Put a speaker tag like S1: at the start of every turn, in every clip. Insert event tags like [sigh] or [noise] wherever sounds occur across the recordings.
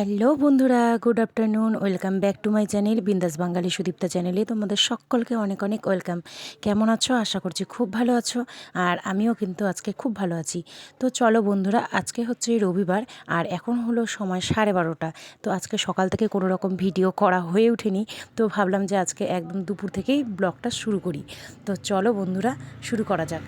S1: Hello বন্ধুরা, good afternoon, welcome back to my channel Bindaas Bangali Sudipta চ্যানেলে। তোমাদের সকলকে অনেক অনেক ওয়েলকাম। কেমন আছো? আশা করছি খুব ভালো আছো, আর আমিও কিন্তু আজকে খুব ভালো আছি। তো চলো বন্ধুরা, আজকে হচ্ছে রবিবার, আর এখন হলো সময় সাড়ে বারোটা। তো আজকে সকাল থেকে কোনো রকম ভিডিও করা হয়ে ওঠেনি, তো ভাবলাম যে আজকে একদম দুপুর থেকেই ব্লগটা শুরু করি। তো চলো বন্ধুরা, শুরু করা যাক।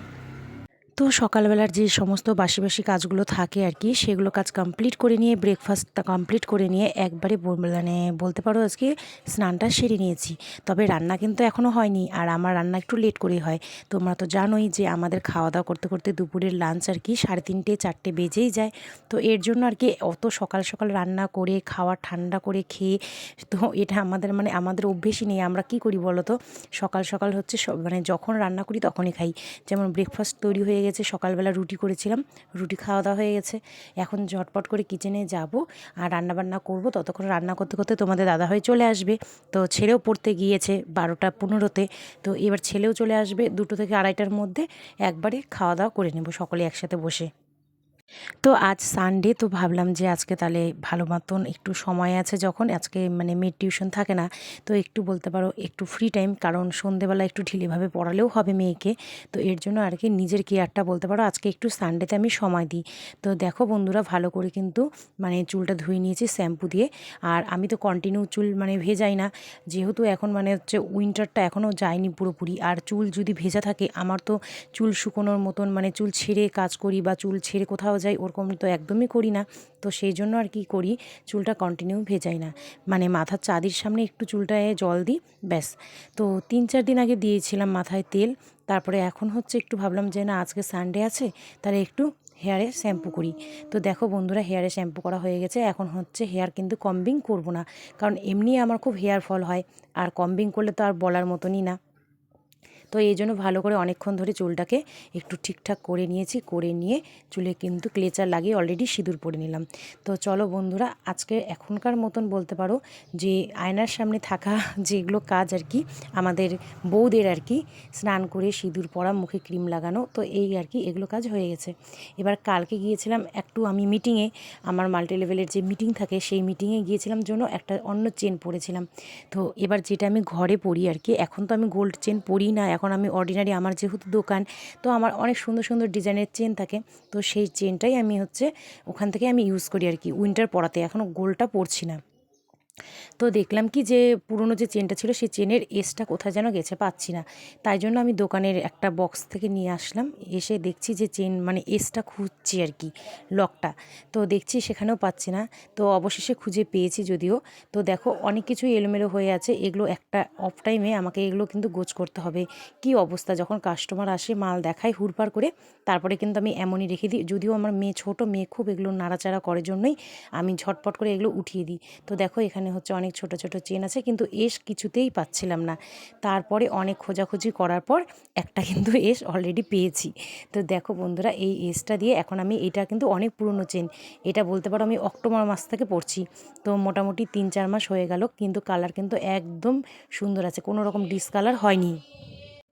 S1: তো সকালবেলার যে সমস্ত বাসি বাসি কাজগুলো থাকে আর কি, সেগুলো কাজ কমপ্লিট করে নিয়ে ব্রেকফাস্টটা কমপ্লিট করে নিয়ে একবারে মানে বলতে পারো আজকে স্নানটা সেরে নিয়েছি। তবে রান্না কিন্তু এখনও হয়নি আর আমার রান্না একটু লেট করেই হয়। তোমরা তো জানোই যে আমাদের খাওয়া দাওয়া করতে করতে দুপুরের লাঞ্চ আর কি সাড়ে তিনটে, চারটে বেজেই যায়। তো এর জন্য আর কি অত সকাল সকাল রান্না করে, খাওয়া ঠান্ডা করে খেয়ে, তো এটা আমাদের মানে আমাদের অভ্যেসই নেই। আমরা কি করি বলো তো? সকাল সকাল হচ্ছে মানে যখন রান্না করি তখনই খাই। যেমন ব্রেকফাস্ট তৈরি হয়ে গেছে, সকালবেলা রুটি করেছিলাম, রুটি খাওয়া দাওয়া হয়ে গেছে। এখন ঝটপট করে কিচেনে যাব আর রান্না বান্না করব। ততক্ষণ রান্না করতে করতে তোমাদের দাদা হয়ে চলে আসবে। তো ছেলেও পড়তে গিয়েছে বারোটা পনেরোতে। তো এবার ছেলেও চলে আসবে দুটো থেকে আড়াইটার মধ্যে। একবারে খাওয়া দাওয়া করে নেব সকলে একসাথে বসে। তো আজ সানডে তো ভাবলাম যে আজকে তাহলে ভালো মতন একটু সময় আছে যখন, আজকে মানে মেয়ের টিউশন থাকে না, তো একটু বলতে পারো একটু ফ্রি টাইম কারণ সন্ধেবেলা একটু ঢিলেভাবে পড়ালেও হবে মেয়েকে, তো এর জন্য আর কি নিজের কেয়ারটা বলতে পারো আজকে একটু সানডেতে আমি সময় দিই। তো দেখো বন্ধুরা ভালো করে কিন্তু মানে চুলটা ধুয়ে নিয়েছি শ্যাম্পু দিয়ে, আর আমি তো কন্টিনিউ চুল মানে ভেজাই না, যেহেতু এখন মানে হচ্ছে উইন্টারটা এখনও যায়নি পুরোপুরি, আর চুল যদি ভেজা থাকে, আমার তো চুল শুকোনোর মতন মানে চুল ছেড়ে কাজ করি বা চুল ছেড়ে কোথাও যাই ওরকম তো একদমই করি না। তো সেই জন্য আর কি করি, চুলটা কন্টিনিউ ভেজাই না। মানে মাথার চাঁদির সামনে একটু চুলটায় জল দিই, ব্যাস। তো তিন চার দিন আগে দিয়েছিলাম মাথায় তেল। তারপরে এখন হচ্ছে একটু ভাবলাম যে না, আজকে সানডে আছে, তাহলে একটু হেয়ারে শ্যাম্পু করি। তো দেখো বন্ধুরা হেয়ারে শ্যাম্পু করা হয়ে গেছে। এখন হচ্ছে হেয়ার কিন্তু কম্বিং করব না। কারণ এমনি আমার খুব হেয়ার ফল হয়। আর কম্বিং করলে তো আর বলার মতনই না। তো এই জন্য ভালো করে অনেকক্ষণ ধরে চুলটাকে একটু ঠিকঠাক করে নিয়েছি, করে নিয়ে চুলে কিন্তু ক্লেচার লাগিয়ে অলরেডি সিঁদুর পরে নিলাম। তো চলো বন্ধুরা, আজকে এখনকার মতন বলতে পারো যে আয়নার সামনে থাকা [laughs] যেগুলো কাজ আর কি, আমাদের বউদের আর কি, স্নান করে সিঁদুর পরা, মুখে ক্রিম লাগানো, তো এই আর কি, এগুলো কাজ হয়ে গেছে। এবার কালকে গিয়েছিলাম একটু আমি মিটিংয়ে আমার মাল্টি লেভেলের যে মিটিং থাকে সেই মিটিংয়ে গিয়েছিলাম জন্য একটা অন্য চেন পরেছিলাম। তো এবার যেটা আমি ঘরে পরি আর কি, এখন তো আমি গোল্ড চেন পরি না এখন আমি অর্ডিনারি আমার যেহেতু দোকান, তো আমার অনেক সুন্দর সুন্দর ডিজাইনের চেন থাকে। তো সেই চেনটাই আমি হচ্ছে ওখান থেকে আমি ইউজ করি আর কি। উইন্টার পরাতে এখনও গোলটা পড়ছি না। তো দেখলাম কি যে পুরনো যে চেনটা ছিল, সেই চেনের এসটা কোথায় যেন গেছে পাচ্ছি না। তাই জন্য আমি দোকানের একটা বক্স থেকে নিয়ে আসলাম। এসে দেখছি যে চেন মানে এসটা খুঁজছি আর কি, লকটা। তো দেখছি সেখানেও পাচ্ছি না। তো অবশেষে খুঁজে পেয়েছি যদিও। তো দেখো, অনেক কিছুই এলোমেলো হয়ে আছে। এগুলো একটা অফ টাইমে আমাকে এগুলো কিন্তু গোছ করতে হবে। কি অবস্থা? যখন কাস্টমার আসে, মাল দেখায় হুড়পাড় করে, তারপরে কিন্তু আমি এমনই রেখে দিই। যদিও আমার মেয়ে ছোট, মেয়ে খুব এগুলো নাড়াচাড়া করার জন্যই আমি ঝটপট করে এগুলো উঠিয়ে দিই। তো দেখো, এখানে হচ্ছে অনেক ছোট ছোট চেন আছে, কিন্তু এস কিছুতেই পাচ্ছিলাম না। তারপরে অনেক খোঁজাখুঁজি করার পর একটা কিন্তু এস অলরেডি পেয়েছি। তো দেখো বন্ধুরা, এই এসটা দিয়ে এখন আমি এটা কিন্তু অনেক পুরনো চেন। এটা বলতে পারো আমি অক্টোবর মাস থেকে পড়ছি তো মোটামুটি তিন চার মাস হয়ে গেল, কিন্তু কালার কিন্তু একদম সুন্দর আছে, কোনো রকম ডিসকালার হয়নি।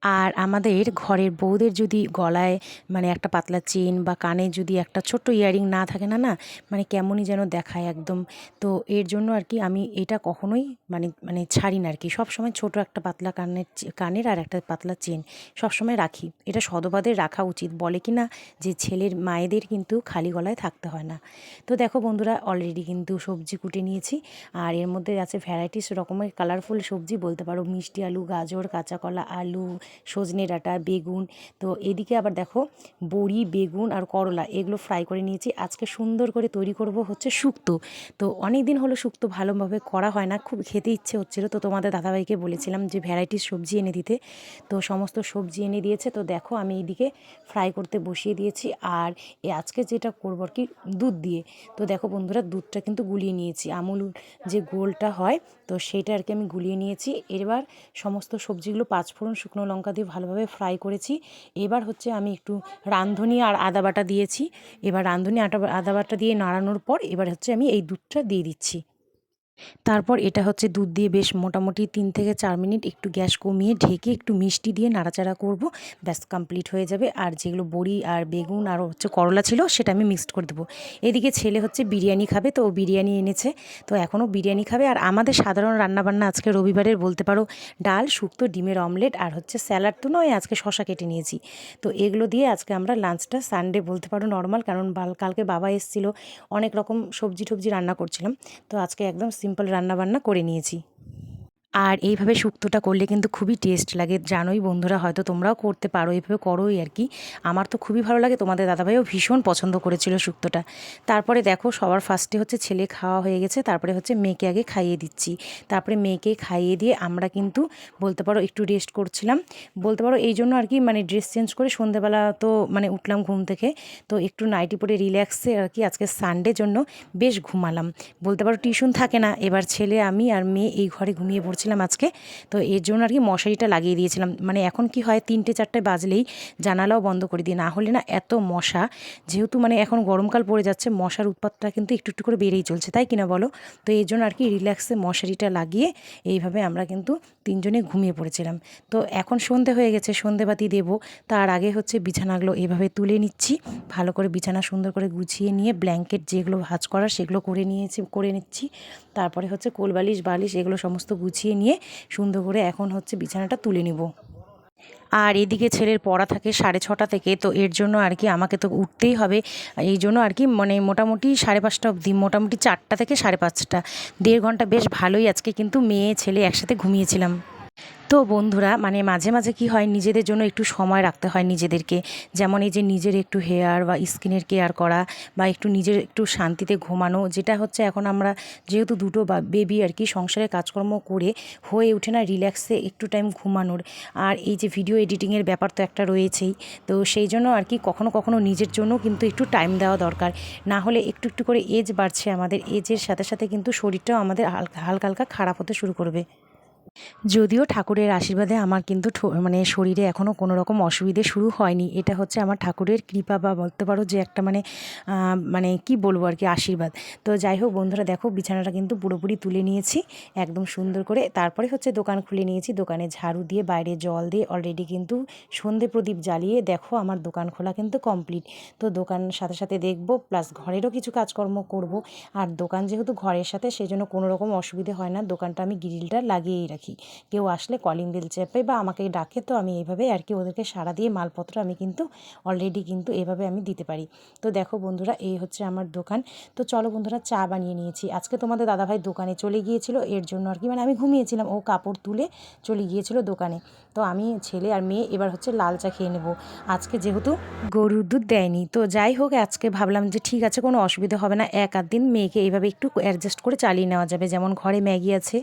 S1: আর আমাদের ঘরের বউদের যদি গলায় মানে একটা পাতলা চেন বা কানে যদি একটা ছোট্ট ইয়ারিং না থাকে না না মানে কেমনই যেন দেখায় একদম। তো এর জন্য আর কি আমি এটা কখনোই মানে মানে ছাড়ি না আর কি। সবসময় ছোট একটা পাতলা কানের কানের আর একটা পাতলা চেন সবসময় রাখি। এটা সদবাদের রাখা উচিত। বলে কি না যে ছেলের মায়েদের কিন্তু খালি গলায় থাকতে হয় না। তো দেখো বন্ধুরা অলরেডি কিন্তু সবজি কুটে নিয়েছি। আর এর মধ্যে আছে ভ্যারাইটিস রকমের কালারফুল সবজি। বলতে পারো মিষ্টি আলু, গাজর, কাঁচা কলা, আলু সজনে ডাঁটা, বেগুন। তো এদিকে আবার দেখো বড়ি, বেগুন আর করলা এগুলো ফ্রাই করে নিয়েছি। আজকে সুন্দর করে তৈরি করব হচ্ছে শুক্তো। তো অনেক দিন হলো শুক্তো ভালোভাবে করা হয় না, খুব খেতে ইচ্ছে হচ্ছিল। তো তোমাদের দাদাভাইকে বলেছিলাম যে ভ্যারাইটিস সবজি এনে দিতে। তো সমস্ত সবজি এনে দিয়েছে। তো দেখো আমি এইদিকে ফ্রাই করতে বসিয়ে দিয়েছি আর এ আজকে যেটা করব আর কি দুধ দিয়ে। তো দেখো বন্ধুরা দুধটা কিন্তু গুলিয়ে নিয়েছি। আমুল যে গোলটা হয়, তো সেটা আর কি আমি গুলিয়ে নিয়েছি। এবার সমস্ত সবজিগুলো পাঁচফোড়ন শুকনো লঙ্কা দিয়ে ভালোভাবে ফ্রাই করেছি। এবার হচ্ছে আমি একটু রাঁধুনি আর আদা বাটা দিয়েছি। এবার রাঁধুনি, আটা, আদা বাটা দিয়ে নাড়ানোর পর এবার হচ্ছে আমি এই দুধটা দিয়ে দিচ্ছি। তারপর এটা হচ্ছে দুধ দিয়ে বেশ মোটামুটি তিন থেকে চার মিনিট একটু গ্যাস কমিয়ে ঢেকে একটু মিষ্টি দিয়ে নাড়াচাড়া করব। ব্যাস কমপ্লিট হয়ে যাবে। আর যেগুলো বড়ি আর বেগুন আর হচ্ছে করলা ছিল সেটা আমি মিক্সড করে দেবো। এদিকে ছেলে হচ্ছে বিরিয়ানি খাবে, তো ও বিরিয়ানি এনেছে। তো এখনও বিরিয়ানি খাবে। আর আমাদের সাধারণ রান্নাবান্না আজকে রবিবারের বলতে পারো ডাল, শুক্তো, ডিমের অমলেট আর হচ্ছে স্যালাড তো নয়, আজকে শশা কেটে নিয়েছি। তো এগুলো দিয়ে আজকে আমরা লাঞ্চটা সানডে বলতে পারো নর্মাল কারণ কালকে বাবা এসেছিল, অনেক রকম সবজি টবজি রান্না করছিলাম। তো আজকে একদম সিম্পল রান্নাবান্না করে নিয়েছি। আর এইভাবে শুক্তোটা করলে কিন্তু খুবই টেস্ট লাগে। জানোই বন্ধুরা, হয়তো তোমরাও করতে পারো, এইভাবে করোই আর কি। আমার তো খুবই ভালো লাগে, তোমাদের দাদাভাইও ভীষণ পছন্দ করেছিল শুক্তোটা। তারপরে দেখো, সবার ফার্স্টে হচ্ছে ছেলে খাওয়া হয়ে গেছে, তারপরে হচ্ছে মেয়েকে আগে খাইয়ে দিচ্ছি। তারপরে মেয়েকে খাইয়ে দিয়ে আমরা কিন্তু, বলতে পারো একটু রেস্ট করছিলাম। বলতে পারো এই জন্য আর কি মানে ড্রেস চেঞ্জ করে সন্ধেবেলা তো মানে উঠলাম ঘুম থেকে। তো একটু নাইটি পরে রিল্যাক্সে আর কি, আজকে সানডে জন্য বেশ ঘুমালাম। বলতে পারো টিউশন থাকে না, এবার ছেলে, আমি আর মেয়ে এই ঘরে ঘুমিয়ে পড়ছি। করছিলাম আজকে। তো এর জন্য আর কি মশারিটা লাগিয়ে দিয়েছিলাম। মানে এখন কি হয়, তিনটে চারটে বাজলেই জানালাও বন্ধ করে দিই। না হলে না এত মশা। যেহেতু মানে এখন গরমকাল পড়ে যাচ্ছে, মশার উৎপাতটা কিন্তু একটু একটু করে বেড়েই চলছে। তাই কিনা বলো? তো এই জন্য আর কি রিল্যাক্সে মশারিটা লাগিয়ে এইভাবে আমরা কিন্তু তিনজনে ঘুমিয়ে পড়েছিলাম। তো এখন সন্ধে হয়ে গেছে সন্ধেবাতি দেবো। তার আগে হচ্ছে বিছানাগুলো এভাবে তুলে নিচ্ছি। ভালো করে বিছানা সুন্দর করে গুছিয়ে নিয়ে ব্ল্যাঙ্কেট যেগুলো ভাজ করার সেগুলো করে নিয়েছি, করে নিচ্ছি। তারপরে হচ্ছে কোলবালিশ, বালিশ এগুলো সমস্ত গুছিয়ে নিয়ে সুন্দর করে এখন হচ্ছে বিছানাটা তুলে নিব। আর এদিকে ছেলের পড়া থাকে সাড়ে ছটা থেকে, তো এর জন্য আর কি আমাকে তো উঠতেই হবে। এই জন্য আর কি মানে মোটামুটি সাড়ে পাঁচটা অবধি, মোটামুটি চারটা থেকে সাড়ে পাঁচটা। দেড় ঘণ্টা বেশ ভালোই আজকে, কিন্তু মেয়ে ছেলে একসাথে ঘুমিয়েছিলাম। তো বন্ধুরা মানে মাঝে মাঝে কি হয়, নিজেদের জন্য একটু সময় রাখতে হয় নিজেদেরকে। যেমন এই যে নিজের একটু হেয়ার বা স্কিনের কেয়ার করা বা একটু নিজের একটু শান্তিতে ঘুমানো, যেটা হচ্ছে এখন আমরা যেহেতু দুটো বা বেবি আর কি, সংসারে কাজকর্ম করে হয়ে ওঠে না রিল্যাক্সে একটু টাইম ঘুমানোর। আর এই যে ভিডিও এডিটিংয়ের ব্যাপার তো একটা রয়েছেই। তো সেই জন্য আর কি কখনো কখনো নিজের জন্য কিন্তু একটু টাইম দেওয়া দরকার। না হলে একটু একটু করে এজ বাড়ছে, আমাদের এজের সাথে সাথে কিন্তু শরীরটাও আমাদের হালকা হালকা হালকা খারাপ হতে শুরু করবে। যদিও ঠাকুরের আশীর্বাদে আমার কিন্তু মানে শরীরে এখনও কোনো রকম অসুবিধে শুরু হয়নি। এটা হচ্ছে আমার ঠাকুরের কৃপা বা বলতে পারো যে একটা মানে মানে কি বলব আর কি, আশীর্বাদ। তো যাই হোক বন্ধুরা দেখো বিছানাটা কিন্তু পুরোপুরি তুলে নিয়েছি, একদম সুন্দর করে। তারপরে হচ্ছে দোকান খুলে নিয়েছি, দোকানে ঝাড়ু দিয়ে, বাইরে জল দিয়ে অলরেডি কিন্তু সন্ধে প্রদীপ জ্বালিয়ে দেখো আমার দোকান খোলা কিন্তু কমপ্লিট তো দোকান সাথে সাথে দেখব প্লাস ঘরেরও কিছু কাজকর্ম করব। আর দোকান যেহেতু ঘরের সাথে সেই জন্য কোনো রকম অসুবিধে হয় না। দোকানটা আমি গ্রিলটা লাগিয়েই রাখি। রাখি কেউ আসলে কলিং বেল চেপে বা আমাকে ডাকে তো আমি এইভাবে আর কি ওদেরকে সাড়া দিয়ে মালপত্র আমি কিন্তু অলরেডি কিন্তু এভাবে আমি দিতে পারি। তো দেখো বন্ধুরা, এই হচ্ছে আমার দোকান। তো চলো বন্ধুরা, চা বানিয়ে নিয়েছি। আজকে তোমাদের দাদাভাই দোকানে চলে গিয়েছিল, এর জন্য আর কি মানে আমি ঘুমিয়েছিলাম, ও কাপড় তুলে চলে গিয়েছিল দোকানে। তো আমি, ছেলে আর মেয়ে এবার হচ্ছে লাল চা খেয়ে নেব। আজকে যেহেতু গরুর দুধ দেয়নি, তো যাই হোক আজকে ভাবলাম যে ঠিক আছে, কোনো অসুবিধা হবে না। এক আধ দিন মেয়েকে এইভাবে একটু অ্যাডজাস্ট করে চালিয়ে নেওয়া যাবে। যেমন ঘরে ম্যাগি আছে,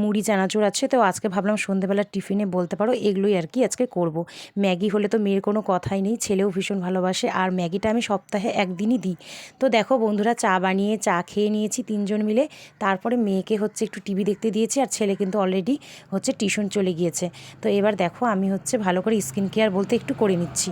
S1: মুড়ি, চানাচুর আছে তো আজকে ভাবলাম সন্ধেবেলার টিফিনে বলতে পারো এগুলোই আর কি আজকে করব। ম্যাগি হলে তো মেয়ের কোনো কথাই নেই, ছেলেও ভীষণ ভালোবাসে, আর ম্যাগিটা আমি সপ্তাহে একদিনই দিই। তো দেখো বন্ধুরা চা বানিয়ে, চা খেয়ে নিয়েছি তিনজন মিলে, তারপরে মেয়েকে হচ্ছে একটু টিভি দেখতে দিয়েছি, আর ছেলে কিন্তু অলরেডি হচ্ছে টিউশন চলে গিয়েছে। তো এবার দেখো আমি হচ্ছে ভালো করে স্কিন কেয়ার বলতে একটু করে নিচ্ছি।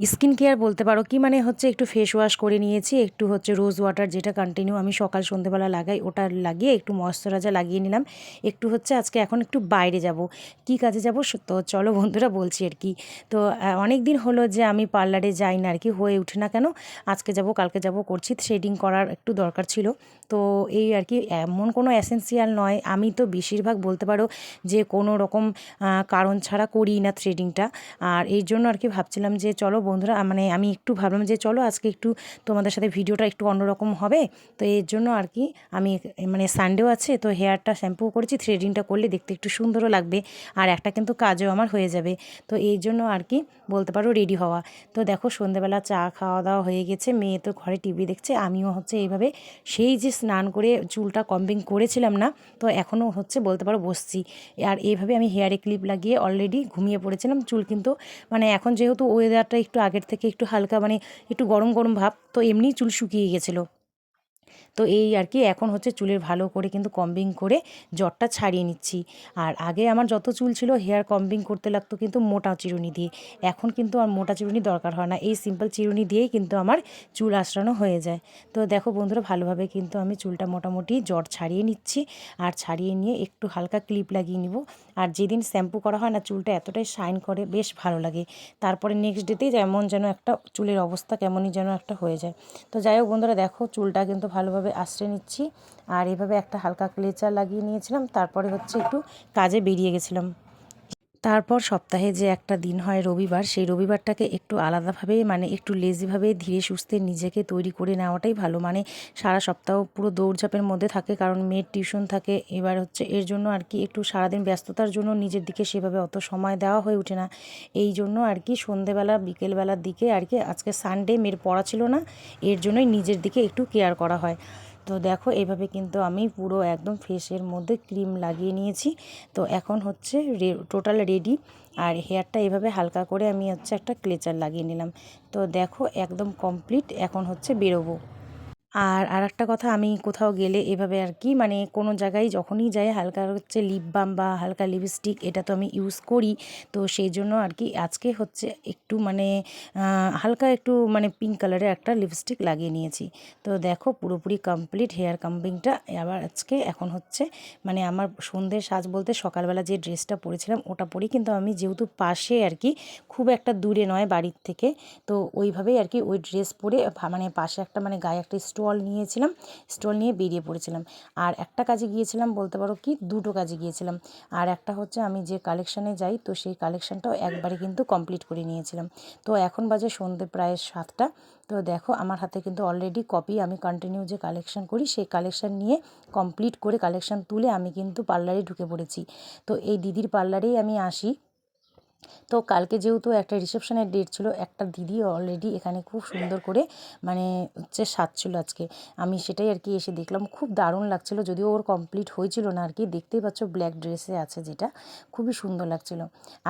S1: স্কিন কেয়ার বলতে পারো কি মানে হচ্ছে একটু ফেস ওয়াশ করে নিয়েছি, একটু হচ্ছে রোজ ওয়াটার যেটা কন্টিনিউ আমি সকাল সন্ধ্যেবেলা লাগাই, ওটা লাগিয়ে একটু ময়শ্চারাইজার লাগিয়ে নিলাম। একটু হচ্ছে আজকে এখন একটু বাইরে যাব। কি কাজে যাব? তো চলো বন্ধুরা বলছি আর কি। তো অনেক দিন হলো যে আমি পার্লারে যাই না আর কি, হয়ে উঠে না কেন, আজকে যাব, কালকে যাব করছি থ্রেডিং করার একটু দরকার ছিল। তো এই আর কি, এমন কোনো অ্যাসেন্সিয়াল নয়। আমি তো বেশিরভাগ বলতে পারো যে কোনো রকম কারণ ছাড়া করি না থ্রেডিংটা আর এই জন্য আর কি ভাবছিলাম যে চলো বন্ধুরা মানে আমি একটু ভাবলাম যে চলো আজকে একটু তোমাদের সাথে ভিডিওটা একটু অন্যরকম হবে। তো এর জন্য আর কি আমি মানে সানডেও আছে, তো হেয়ারটা শ্যাম্পু করেছি থ্রেডিংটা করলে দেখতে একটু সুন্দরও লাগবে আর একটা কিন্তু কাজও আমার হয়ে যাবে। তো এই জন্য আর কি বলতে পারো রেডি হওয়া। তো দেখো সন্ধ্যেবেলা চা খাওয়া দাওয়া হয়ে গেছে, মেয়ে তো ঘরে টিভি দেখছে, আমিও হচ্ছে এইভাবে সেই যে স্নান করে চুলটা কম্বিং করেছিলাম না, তো এখনও হচ্ছে বলতে পারো বসছি। আর এইভাবে আমি হেয়ারে ক্লিপ লাগিয়ে অলরেডি ঘুমিয়ে পড়েছিলাম, চুল কিন্তু মানে এখন যেহেতু ওয়েদারটা একটু আগের থেকে একটু হালকা মানে একটু গরম গরম ভাব তো এমনি চুল শুকিয়ে গেছিল। তো এই আর কি, এখন হচ্ছে চুলের ভালো করে কিন্তু কম্বিং করে জটটা ছাড়িয়ে নিচ্ছি। আর আগে আমার যত চুল ছিল হেয়ার কম্বিং করতে লাগতো কিন্তু মোটা চিরুনি দিয়ে। এখন কিন্তু আর মোটা চিরুনি দরকার হয় না, এই সিম্পল চিরুনি দিয়েই কিন্তু আমার চুল আঁচড়ানো হয়ে যায়। তো দেখো বন্ধুরা, ভালোভাবে কিন্তু আমি চুলটা মোটামুটি জট ছাড়িয়ে নিচ্ছি। আর ছাড়িয়ে নিয়ে একটু হালকা ক্লিপ লাগিয়ে নিব। আর যেদিন শ্যাম্পু করা হয় না, চুলটা এতটাই শাইন করে, বেশ ভালো লাগে। তারপরে নেক্সট ডেতেই যেমন যেন একটা চুলের অবস্থা কেমনই যেন একটা হয়ে যায়। তো যাই হোক বন্ধুরা, দেখো চুলটা কিন্তু ভালোভাবে আশ্রে নিচ্ছি। আর এভাবে একটা হালকা ক্লেচার লাগিয়ে নিয়েছিলাম। তারপরে হচ্ছে একটু কাজে বেরিয়ে গেছিলাম। তারপর সপ্তাহে যে একটা দিন হয় রবিবার, সেই রবিবারটাকে একটু আলাদাভাবে মানে একটু লেজিভাবে ধীরে সুস্থে নিজেকে তৈরি করে নেওয়াটাই ভালো। মানে সারা সপ্তাহ পুরো দৌড়ঝাঁপের মধ্যে থাকে, কারণ মেয়ের টিউশন থাকে। এবার হচ্ছে এর জন্য আর কি একটু সারাদিন ব্যস্ততার জন্য নিজের দিকে সেভাবে অত সময় দেওয়া হয়ে ওঠে না। এই জন্য আর কি সন্ধেবেলা, বিকেলবেলার দিকে আর কি, আজকে সানডে মেয়ের পড়া ছিল না, এর জন্যই নিজের দিকে একটু কেয়ার করা হয়। তো দেখো, এভাবে কিন্তু আমি পুরো একদম ফেসের মধ্যে ক্রিম লাগিয়ে নিয়েছি। তো এখন হচ্ছে টোটাল রেডি আর হেয়ারটা এভাবে হালকা করে আমি হচ্ছে একটা ক্লেচার লাগিয়ে নিলাম। তো দেখো, একদম কমপ্লিট এখন হচ্ছে বেরোবো। আর আর একটা কথা, আমি কোথাও গেলে এভাবে আর কি মানে কোনো জায়গায় যখনই যাই, হালকা হচ্ছে লিপ বাম বা হালকা লিপস্টিক এটা তো আমি ইউজ করি। তো সেই জন্য আর কি আজকে হচ্ছে একটু মানে হালকা একটু মানে পিঙ্ক কালারের একটা লিপস্টিক লাগিয়ে নিয়েছি। তো দেখো পুরোপুরি কমপ্লিট হেয়ার কাম্বিংটা আবার আজকে এখন হচ্ছে মানে আমার সন্ধ্যের সাজ বলতে সকালবেলা যে ড্রেসটা পরেছিলাম, ওটা পরি কিন্তু আমি যেহেতু পাশে আর কি, খুব একটা দূরে নয় বাড়ির থেকে, তো ওইভাবেই আর কি ওই ড্রেস পরে মানে পাশে একটা মানে গায়ে একটা স্টল নিয়েছিলাম, স্টল নিয়ে বেরিয়ে পড়েছিলাম। আর একটা কাজে গিয়েছিলাম বলতে পারো কি, দুটো কাজে গিয়েছিলাম। আর একটা হচ্ছে আমি যে কালেকশানে যাই, তো সেই কালেকশানটাও একবারে কিন্তু কমপ্লিট করে নিয়েছিলাম। তো এখন বাজে সন্ধে প্রায় সাতটা, তো দেখো আমার হাতে কিন্তু অলরেডি কপি আমি কন্টিনিউ যে কালেকশান করি, সেই কালেকশান নিয়ে কমপ্লিট করে কালেকশান তুলে আমি কিন্তু পার্লারে ঢুকে পড়েছি। তো এই দিদির পার্লারেই আমি আসি। তো কালকে যেহেতু একটা রিসেপশনের ডেট ছিল, একটা দিদি অলরেডি এখানে খুব সুন্দর করে মানে হচ্ছে সাজছিল আজকে। আমি সেটাই আর কি এসে দেখলাম, খুব দারুণ লাগছিল, যদিও ওর কমপ্লিট হয়েছিল না আর কি, দেখতেই পাচ্ছ ব্ল্যাক ড্রেসে আছে যেটা, খুবই সুন্দর লাগছিল।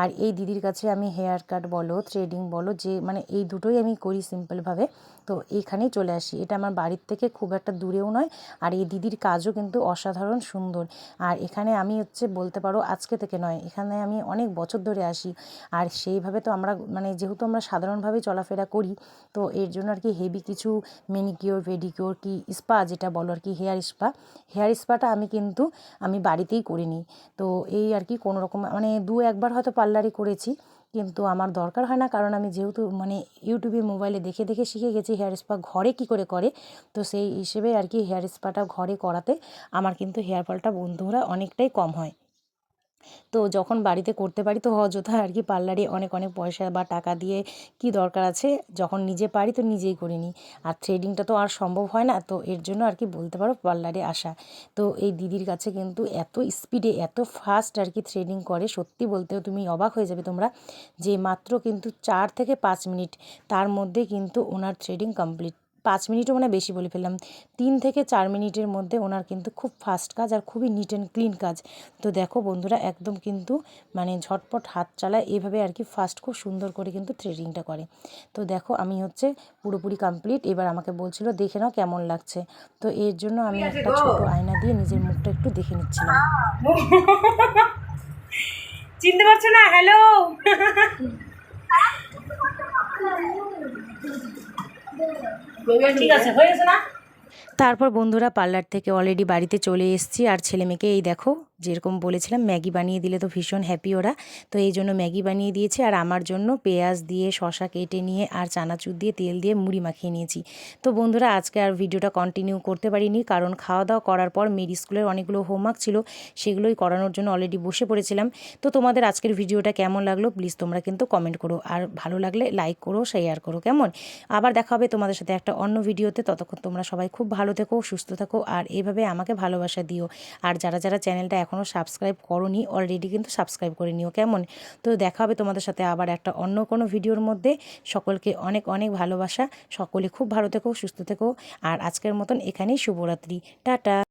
S1: আর এই দিদির কাছে আমি হেয়ার কাট বলো থ্রেডিং বলো, যে মানে এই দুটোই আমি করি সিম্পলভাবে তো এইখানেই চলে আসি। এটা আমার বাড়ির থেকে খুব একটা দূরেও নয় আর এই দিদির কাজও কিন্তু অসাধারণ সুন্দর। আর এখানে আমি হচ্ছে বলতে পারো আজকে থেকে নয়, এখানে আমি অনেক বছর ধরে আসি। আর সেইভাবে তো আমরা মানে যেহেতু আমরা সাধারণভাবেই চলাফেরা করি, তো এর জন্য আর কি হেভি কিছু মেনিকিওর পেডিকিওর কি স্পা যেটা বলো আর কি হেয়ার স্পা হেয়ার স্পাটা আমি কিন্তু আমি বাড়িতেই করিনি। তো এই আর কি কোনো রকম মানে দু একবার হয়তো পার্লারে করেছি। কিন্তু আমার দরকার হয় না। কারণ আমি যেহেতু মানে ইউটিউবে মোবাইলে দেখে দেখে শিখে গেছি হেয়ার স্পা ঘরে কি করে করে, তো সেই হিসেবে আর কি হেয়ার স্পাটা ঘরে করাতে আমার কিন্তু হেয়ার ফলটা বন্ধুরা অনেকটাই কম হয়। তো যখন বাড়িতে করতে পারি তো অযথা আর কি পার্লারে অনেক অনেক পয়সা বা টাকা দিয়ে কি দরকার আছে যখন নিজে পারি তো নিজেই করে নিই। আর থ্রেডিংটা তো আর সম্ভব হয় না তো এর জন্য আর কি বলতে পারো পার্লারে আসা। তো এই দিদির কাছে কিন্তু এত স্পিডে এত ফাস্ট আর কি থ্রেডিং করে, সত্যি বলতেও তুমি অবাক হয়ে যাবে তোমরা যে মাত্র কিন্তু চার থেকে পাঁচ মিনিট তার মধ্যে কিন্তু ওনার থ্রেডিং কমপ্লিট পাঁচ মিনিটও মানে বেশি বলে ফেললাম। তিন থেকে চার মিনিটের মধ্যে ওনার কিন্তু খুব ফাস্ট কাজ আর খুবই নিট অ্যান্ড ক্লিন কাজ। তো দেখো বন্ধুরা একদম কিন্তু মানে ঝটপট হাত চালায় এভাবে আর কি ফাস্ট খুব সুন্দর করে কিন্তু থ্রেডিংটা করে। তো দেখো আমি হচ্ছে পুরোপুরি কমপ্লিট এবার আমাকে বলছিল দেখে নাও কেমন লাগছে? তো এর জন্য আমি একটা ছোট আয়না দিয়ে নিজের মুখটা একটু দেখে নিচ্ছিলাম।
S2: চিনতে পারছ না? হ্যালো [laughs] [laughs] ঠিক আছে হয়ে গেছে না?
S1: তারপর বন্ধুরা পার্লার থেকে অলরেডি বাড়িতে চলে এসেছি। আর ছেলে মেয়েকে, এই দেখো, যেরকম বলেছিলাম, ম্যাগি বানিয়ে দিলে তো ভীষণ হ্যাপি ওরা। তো এই জন্য ম্যাগি বানিয়ে দিয়েছে, আর আমার জন্য পেঁয়াজ দিয়ে শশা কেটে নিয়ে আর চানাচুর দিয়ে তেল দিয়ে মুড়ি মাখিয়ে নিয়েছি। তো বন্ধুরা, আজকে আর ভিডিওটা কন্টিনিউ করতে পারিনি, কারণ খাওয়া দাওয়া করার পর মেরি স্কুলের অনেকগুলো হোমওয়ার্ক ছিল, সেগুলোই করানোর জন্য অলরেডি বসে পড়েছিলাম। তো তোমাদের আজকের ভিডিওটা কেমন লাগল প্লিজ তোমরা কিন্তু কমেন্ট করো। আর ভালো লাগলে লাইক করো শেয়ার করো, কেমন? আবার দেখা হবে তোমাদের সাথে একটা অন্য ভিডিওতে, ততক্ষণ তোমরা সবাই খুব ভালো থেকো, সুস্থ থাকো, আর এইভাবে আমাকে ভালোবাসা দিও। আর যারা যারা চ্যানেলটা এখনও সাবস্ক্রাইব করনি অলরেডি কিন্তু সাবস্ক্রাইব করে নিও, কেমন? তো দেখা হবে তোমাদের সাথে আবার একটা অন্য কোনো ভিডিওর মধ্যে। সকলকে অনেক অনেক ভালোবাসা। সকলে খুব ভালো থেকো, সুস্থ থেকো। আর আজকের মতন এখানেই শুভরাত্রি। টাটা!